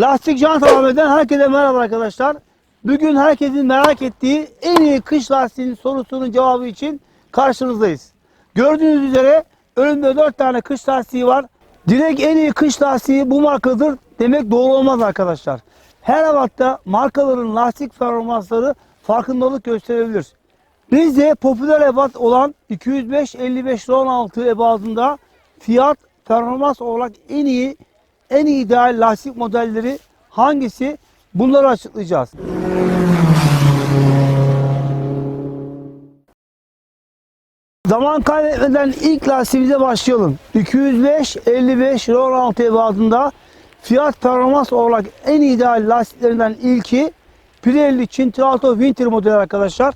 Lastik Can Tamamen herkese merhaba arkadaşlar. Bugün herkesin merak ettiği en iyi kış lastiğinin sorusunun cevabı için karşınızdayız. Gördüğünüz üzere önümde 4 tane kış lastiği var. Direkt en iyi kış lastiği bu markadır demek doğru olmaz arkadaşlar. Her ebatta markaların lastik performansları farkındalık gösterebilir. Bizde popüler ebat olan 205-55-16 ebadında fiyat performans olarak en iyi en ideal lastik modelleri hangisi? Bunları açıklayacağız. Zaman kaybetmeden ilk lastiğimize başlayalım. 205 55 16 ebadında fiyat performans olarak en ideal lastiklerinden ilki Pirelli Cintrato Winter modeli arkadaşlar.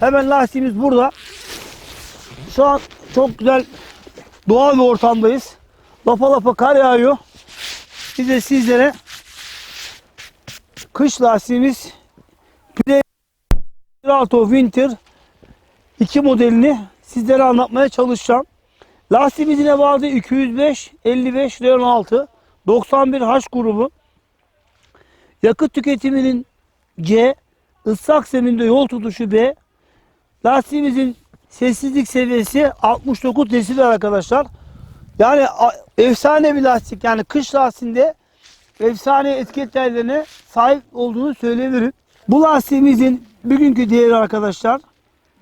Hemen lastiğimiz burada. Şu an çok güzel doğal bir ortamdayız. Lapa lapa kar yağıyor. De sizlere kış lastiğimiz Cintrato Winter 2 modelini sizlere anlatmaya çalışacağım. Lastiğimizin ebadı 205 55 Leon 6 91 H grubu. Yakıt tüketiminin C, ıslak zeminde yol tutuşu B. Lastiğimizin sessizlik seviyesi 69 desibel arkadaşlar. Yani efsane bir lastik. Yani kış lastiğinde efsane etiket değerlerine sahip olduğunu söyleyebilirim. Bu lastiğimizin bugünkü değeri arkadaşlar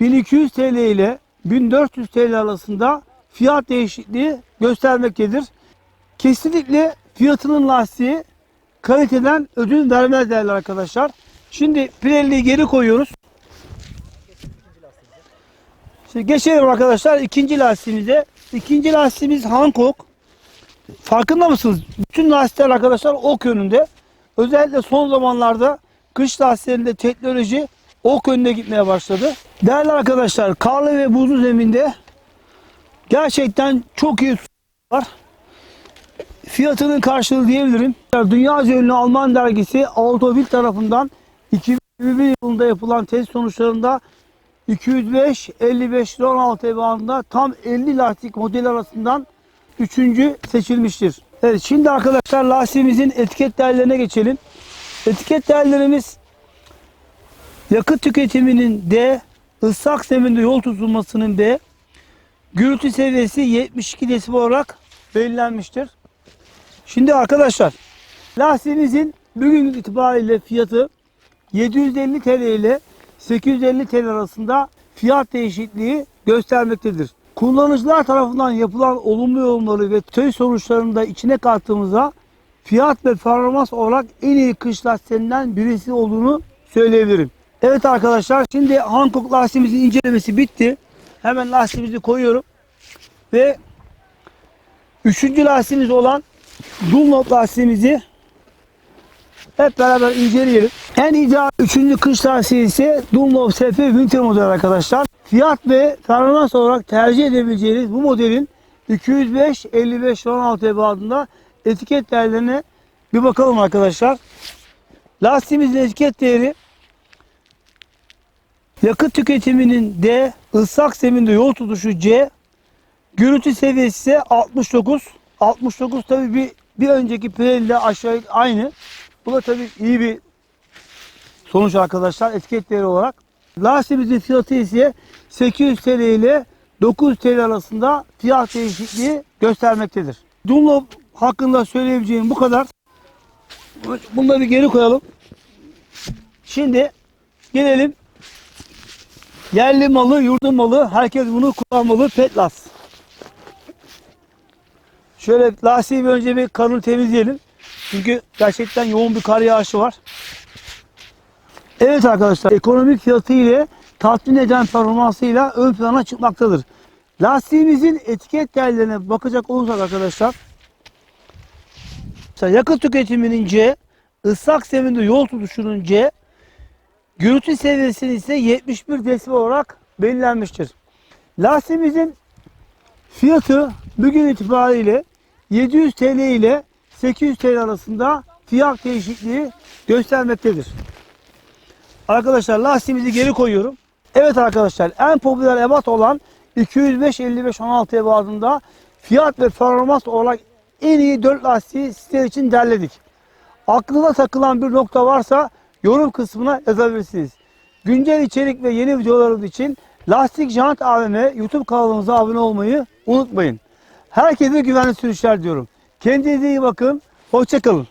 1200 TL ile 1400 TL arasında fiyat değişikliği göstermektedir. Kesinlikle fiyatının lastiği kaliteden ödün vermez değerli arkadaşlar. Şimdi Pirelli'yi geri koyuyoruz. Şimdi geçelim arkadaşlar ikinci lastiğimize. İkinci lastiğimiz Hankook. Farkında mısınız? Bütün lastikler arkadaşlar ok yönünde. Özellikle son zamanlarda kış lastiklerinde teknoloji ok yönüne gitmeye başladı. Değerli arkadaşlar karlı ve buzlu zeminde gerçekten çok iyi var. Fiyatının karşılığı diyebilirim. Dünya ünlü Alman dergisi Autobild tarafından 2021 yılında yapılan test sonuçlarında 205, 55, 16 ebatında tam 50 lastik modeli arasından 3. seçilmiştir. Evet şimdi arkadaşlar lastiğimizin etiket değerlerine geçelim. Etiket değerlerimiz yakıt tüketiminin D, ıslak zeminde yol tutulmasının B, gürültü seviyesi 72 desibel olarak belirlenmiştir. Şimdi arkadaşlar lastiğimizin bugün itibariyle fiyatı 750 TL ile 850 TL arasında fiyat değişikliği göstermektedir. Kullanıcılar tarafından yapılan olumlu yorumları ve test sonuçlarını da içine kattığımızda fiyat ve performans olarak en iyi kış lastiklerinden birisi olduğunu söyleyebilirim. Evet arkadaşlar şimdi Hankook lastiğimizin incelemesi bitti. Hemen lastiğimizi koyuyorum. Ve üçüncü lastiğimiz olan Dunlop lastiğimizi hep beraber inceleyelim. En ideal üçüncü kış lastiği ise Dunlop SP Winter modeli arkadaşlar. Fiyat ve performans olarak tercih edebileceğiniz bu modelin 205 55 16 ebadında etiket değerlerine bir bakalım arkadaşlar. Lastiğimizin etiket değeri yakıt tüketiminin D, ıslak zeminde yol tutuşu C, gürültü seviyesi ise 69. 69 tabi bir, bir önceki Pirelli aşağı aynı. Bu da tabi iyi bir sonuç arkadaşlar etiket değeri olarak. Lastiğimizin fiyatı ise 800 TL ile 900 TL arasında fiyat değişikliği göstermektedir. Dunlop hakkında söyleyebileceğim bu kadar. Bunları geri koyalım. Şimdi gelelim yerli malı, yurdun malı, herkes bunu kullanmalı Petlas. Şöyle lastiği önce bir karını temizleyelim. Çünkü gerçekten yoğun bir kar yağışı var. Evet arkadaşlar ekonomik fiyatı ile tatmin eden performansıyla ön plana çıkmaktadır. Lastiğimizin etiket değerlerine bakacak olursak arkadaşlar yakıt tüketiminin C, ıslak zeminde yol tutuşunun C, gürültü seviyesinin ise 71 desibel olarak belirlenmiştir. Lastiğimizin fiyatı bugün itibariyle 700 TL ile 800 TL arasında fiyat değişikliği göstermektedir. Arkadaşlar lastiğimizi geri koyuyorum. Evet arkadaşlar en popüler ebat olan 205 55 16 ebatında fiyat ve performans olarak en iyi 4 lastiği sizler için derledik. Aklına takılan bir nokta varsa yorum kısmına yazabilirsiniz. Güncel içerik ve yeni videolarımız için Lastik Jant AVM YouTube kanalımıza abone olmayı unutmayın. Herkese güvenli sürüşler diyorum. Kendinize iyi bakın. Hoşçakalın.